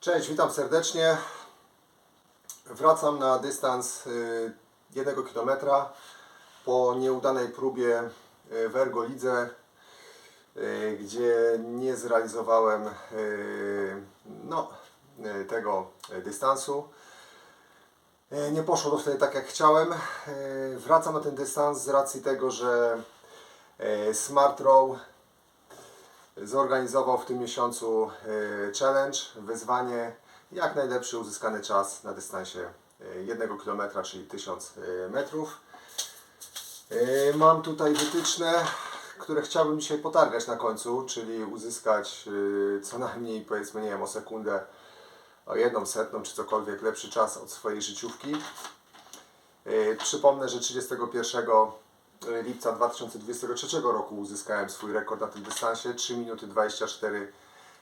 Cześć, witam serdecznie. Wracam na dystans y, 1 km po nieudanej próbie y, w Ergolidze, y, gdzie nie zrealizowałem no, tego dystansu. Nie poszło to wtedy tak jak chciałem. Wracam na ten dystans z racji tego, że Smart Row zorganizował w tym miesiącu e, challenge, wyzwanie jak najlepszy uzyskany czas na dystansie 1 km, czyli 1000 e, metrów. E, Mam tutaj wytyczne, które chciałbym dzisiaj potargać na końcu, czyli uzyskać e, co najmniej powiedzmy nie wiem o sekundę, o jedną setną czy cokolwiek lepszy czas od swojej życiówki. E, Przypomnę, że 31 lipca 2023 roku uzyskałem swój rekord na tym dystansie 3 minuty 24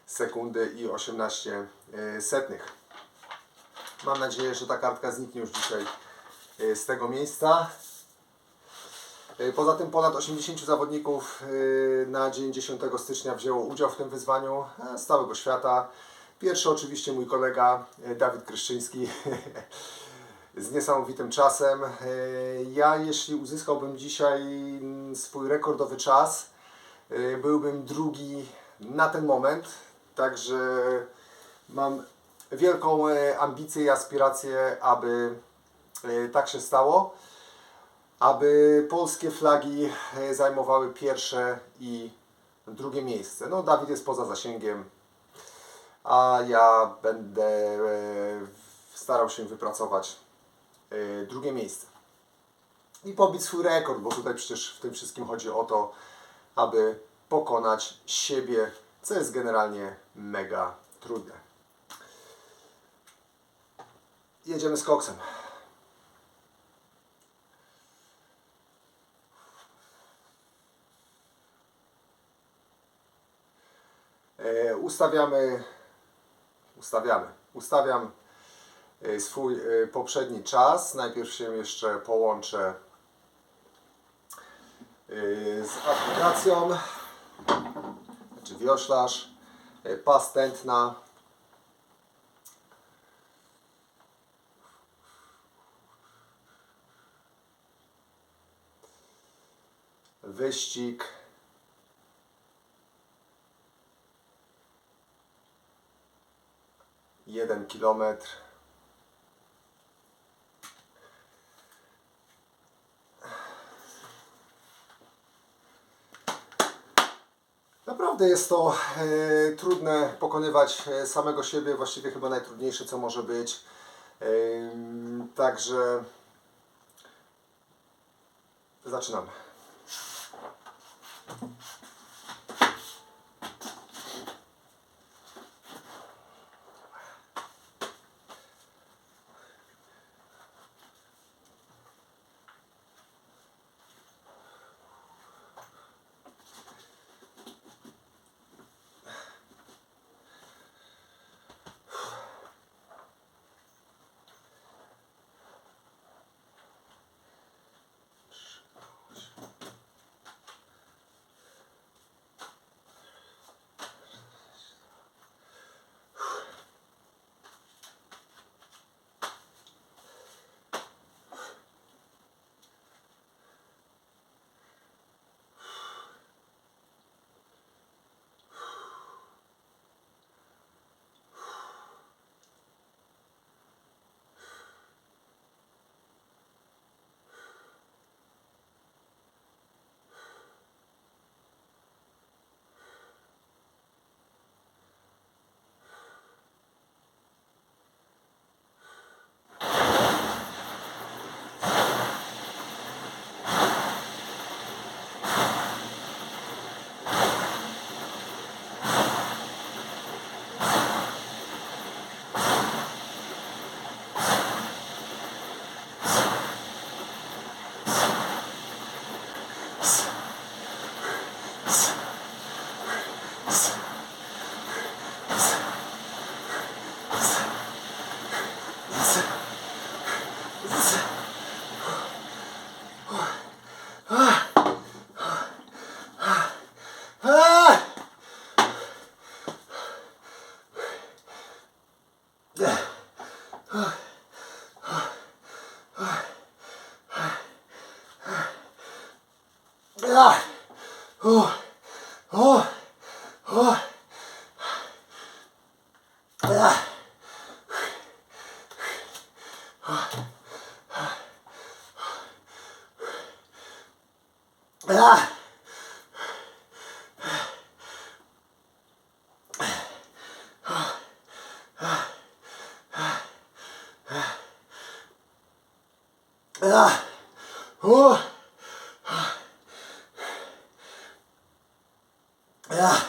sekundy i 18 e, setnych. Mam nadzieję, że ta kartka zniknie już dzisiaj e, z tego miejsca. E, Poza tym ponad 80 zawodników e, na dzień 10 stycznia wzięło udział w tym wyzwaniu e, z całego świata. Pierwszy oczywiście mój kolega e, Dawid Kryszczyński z niesamowitym czasem. E, Ja, jeśli uzyskałbym dzisiaj mm, swój rekordowy czas, e, byłbym drugi na ten moment. Także mam wielką e, ambicję i aspirację, aby tak się stało. Aby polskie flagi zajmowały pierwsze i drugie miejsce. No, Dawid jest poza zasięgiem, a ja będę starał się wypracować drugie miejsce. I pobić swój rekord, bo tutaj przecież w tym wszystkim chodzi o to, aby pokonać siebie, co jest generalnie mega trudne. Jedziemy z koksem. E, Ustawiamy, ustawiamy, ustawiam e, swój e, poprzedni czas. Najpierw się jeszcze połączę e, z aplikacją, znaczy wioślarz, e, pas tętna. Wyścig. Jeden kilometr. Naprawdę jest to e, trudne pokonywać e, samego siebie, właściwie chyba najtrudniejsze co może być. Ym, Także zaczynamy. Ugh. à. à. Uh. à. à.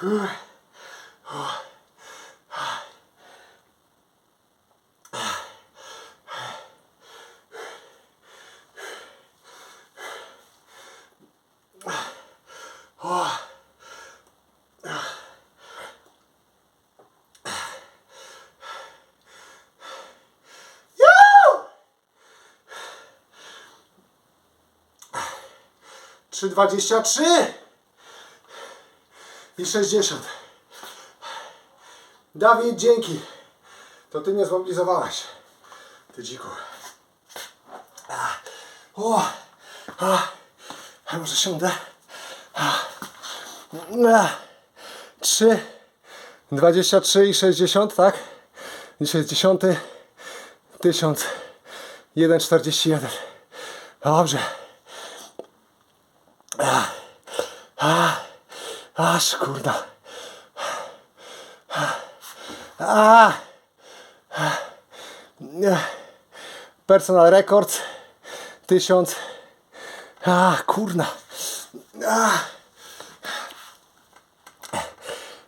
Whew. Trzy dwadzieścia trzy i sześćdziesiąt. Dawid, dzięki. To ty mnie zmobilizowałeś. Ty dziku. A, O, a, a może się uda? A, a, Trzy, dwadzieścia trzy i sześćdziesiąt, tak? Dzisiaj jest dziesiąty, tysiąc, jeden czterdzieści jeden. Dobrze. Aż kurna. A. Nie. Personal record. Tysiąc. A, kurna. A.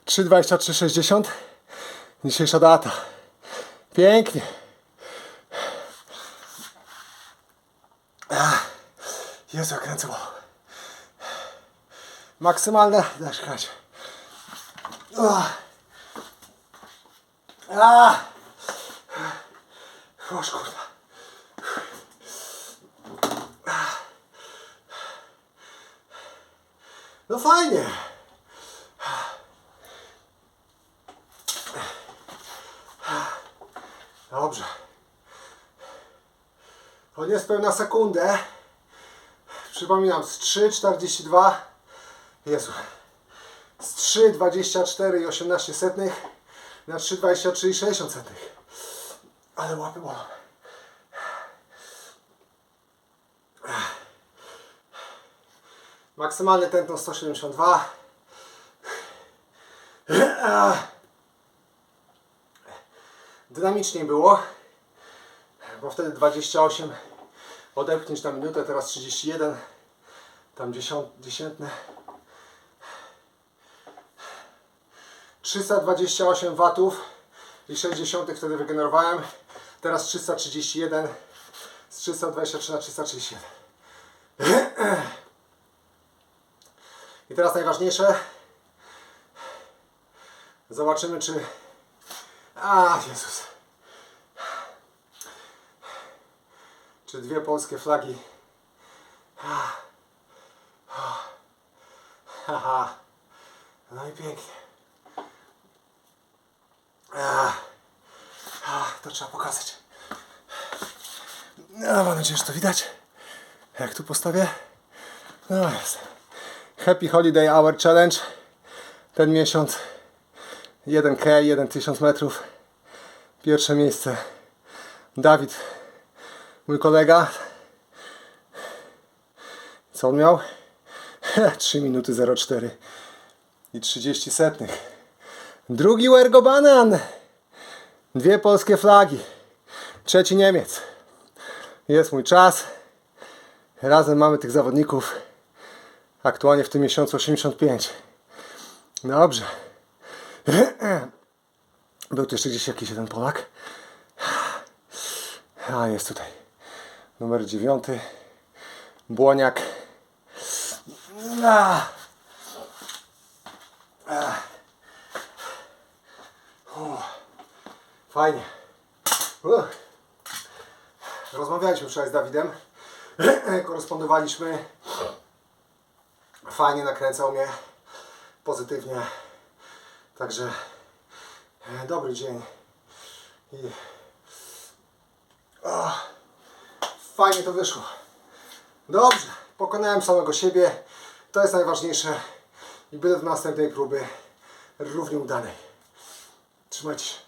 3,23,60. Dzisiejsza data. Pięknie. Jezu, bolą. Maksymalne. Dasz grać. A! Oż kurwa. No fajnie. Dobrze. To niespełna sekundę. Przypominam, z 3,42 Jezu. Z 3,24 i 18 setnych na 3,23 i 60 setnych. Ale łapy bolą. Maksymalne tętno 172. Dynamicznie było, bo wtedy 28 odepchnięć na minutę, teraz 31, tam dziesiąt. 328 watów i 60 wtedy wygenerowałem. Teraz 331 z 323 na 331. I teraz najważniejsze. Zobaczymy czy... A, Jezus. Czy dwie polskie flagi. Haha. No i pięknie. To trzeba pokazać. No, mam nadzieję, że to widać. Jak tu postawię? No jest. Happy Holiday Hour Challenge. Ten miesiąc 1K, 1000 metrów. Pierwsze miejsce. Dawid, mój kolega. Co on miał? 3 minuty 04 i 30 setnych. Drugi Wergo Banan. Dwie polskie flagi. Trzeci Niemiec. Jest mój czas. Razem mamy tych zawodników. Aktualnie w tym miesiącu 85. Dobrze. Był tu jeszcze gdzieś jakiś jeden Polak. A jest tutaj. Numer dziewiąty. Błoniak. A. Fajnie. Rozmawialiśmy wczoraj z Dawidem. Korespondowaliśmy. Fajnie nakręcał mnie. Pozytywnie. Także e, dobry dzień. I O, fajnie to wyszło. Dobrze, pokonałem samego siebie. To jest najważniejsze. I będę do następnej próby równie udanej. Trzymajcie się.